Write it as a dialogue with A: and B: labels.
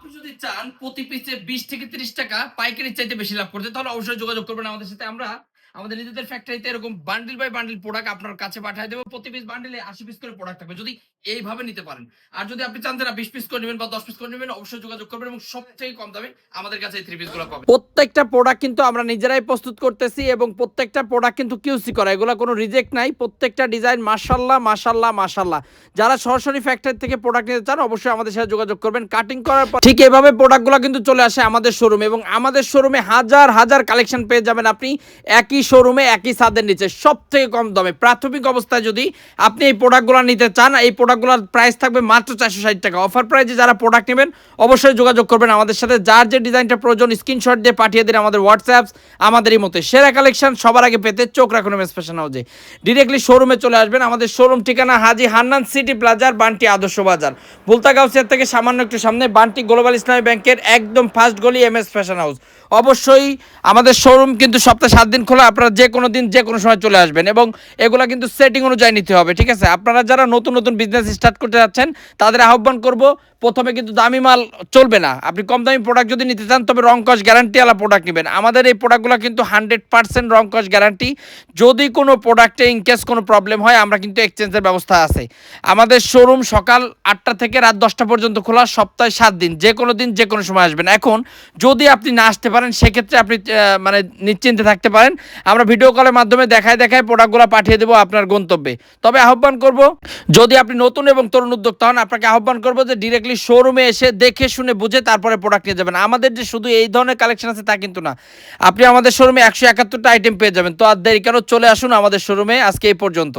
A: আপনি যদি চান প্রতি পিসে বিশ থেকে তিরিশ টাকা পাইকারি চাইতে বেশি লাভ করতে, তাহলে অবশ্যই যোগাযোগ করবেন আমাদের সাথে। আমরা আমাদের নিজেদের ফ্যাক্টরিতে এরকম বান্ডিল বাই বান্ডিল প্রোডাক্ট আপনার কাছে পাঠিয়ে দেবো। প্রতি পিস বান্ডিলে আশি পিস করে প্রোডাক্ট থাকবে। যদি এইভাবে নিতে পারেন। আর যদি আপনি চান না, বিশ পিস করে নেবেন বা দশ পিস করে নেবেন, অবশ্যই যোগাযোগ করবেন এবং সব থেকে কম দামে আমাদের কাছে এই থ্রি পিসগুলো পাবেন।
B: প্রত্যেকটা প্রোডাক্ট কিন্তু আমরা নিজেরাই প্রস্তুত করতেছি এবং প্রত্যেকটা প্রোডাক্ট কিন্তু কিউসি করা। এগুলো কোনো রিজেক্ট নাই। প্রত্যেকটা ডিজাইন মাশাল্লাহ মাশাল্লাহ মাশাল্লাহ যারা সরাসরি ফ্যাক্টরি থেকে প্রোডাক্ট নিতে চান, অবশ্যই আমাদের সাথে যোগাযোগ করবেন। কাটিং করার পর ঠিক এভাবে প্রোডাক্টগুলো কিন্তু চলে আসে আমাদের শোরুমে এবং আমাদের শোরুমে হাজার হাজার কালেকশন পেয়ে যাবেন আপনি। একই শোরুমে একই ছাদের নিচে সব থেকে কম দামে। প্রাথমিক অবস্থায় যদি আপনি এই প্রোডাক্টগুলো নিতে চান, এই প্রোডাক্টগুলোর প্রাইস থাকবে মাত্র চারশো ষাট টাকা। অফার প্রাইসে যারা প্রোডাক্ট নেবেন, অবশ্যই যোগাযোগ করবেন আমাদের সাথে। যার যে ডিজাইনটা প্রয়োজন স্ক্রিনশট দিয়ে পাঠিয়ে দিন আমাদের হোয়াটসঅ্যাপ আমাদের এই মতো সেরা কালেকশন সবার আগে পেতে চোখ রাখুন ফ্যাশন হাউসে ডিরেক্টলি শোরুমে চলে আসবেন আমাদের শোরুম ঠিকানা হাজি হান্নান সিটি প্লাজার, বান্টি আদর্শ বাজার। বুলতা গাউসিয়ার থেকে সামান্য একটু সামনে, বান্টি গ্লোবাল ইসলামী ব্যাংকের একদম ফার্স্ট গলি এম এস ফ্যাশন হাউস অবশ্যই আমাদের শোরুম কিন্তু সপ্তাহে সাত দিন খোলা আপনারা যে কোনো দিন, যে কোনো সময় চলে আসবেন এবং এগুলো কিন্তু সেটিং অনুযায়ী নিতে হবে, ঠিক আছে? আপনারা যারা নতুন নতুন বিজনেস স্টার্ট করতে যাচ্ছেন, তাদের আহ্বান করব, প্রথমে কিন্তু দামি মাল চলবে না। আপনি কম দামি প্রোডাক্ট যদি নিতে চান, তবে রং কস গ্যারান্টিওয়ালা প্রোডাক্ট নেবেন। আমাদের এই প্রোডাক্টগুলো কিন্তু হান্ড্রেড পার্সেন্ট রং কস গ্যারান্টি যদি কোনো প্রোডাক্টে ইনকেস কোনো প্রবলেম হয়, আমরা কিন্তু এক্সচেঞ্জের ব্যবস্থা আছে। আমাদের শোরুম সকাল আটটা থেকে রাত দশটা পর্যন্ত খোলা, সপ্তাহে সাত দিন। যে কোনো দিন, যে কোনো সময় আসবেন। এখন যদি আপনি না আসতে পারেন, সেক্ষেত্রে আপনি মানে নিশ্চিন্তে থাকতে পারেন। আমরা ভিডিও কলের মাধ্যমে দেখায় দেখায় প্রোডাক্টগুলো পাঠিয়ে দেবো আপনার গন্তব্যে। তবে আহ্বান করব, যদি আপনি নতুন এবং তরুণ উদ্যোক্তা হন, আপনাকে আহ্বান করব যে ডিরেক্টলি শোরুমে এসে দেখে শুনে বুঝে তারপরে প্রোডাক্ট নিয়ে যাবেন। আমাদের যে শুধু এই ধরনের কালেকশন আছে তা কিন্তু না। আপনি আমাদের শোরুমে একশো একাত্তরটা আইটেম পেয়ে যাবেন। তো আর দেরি কেন, চলে আসুন আমাদের শোরুমে আজকে এই পর্যন্ত।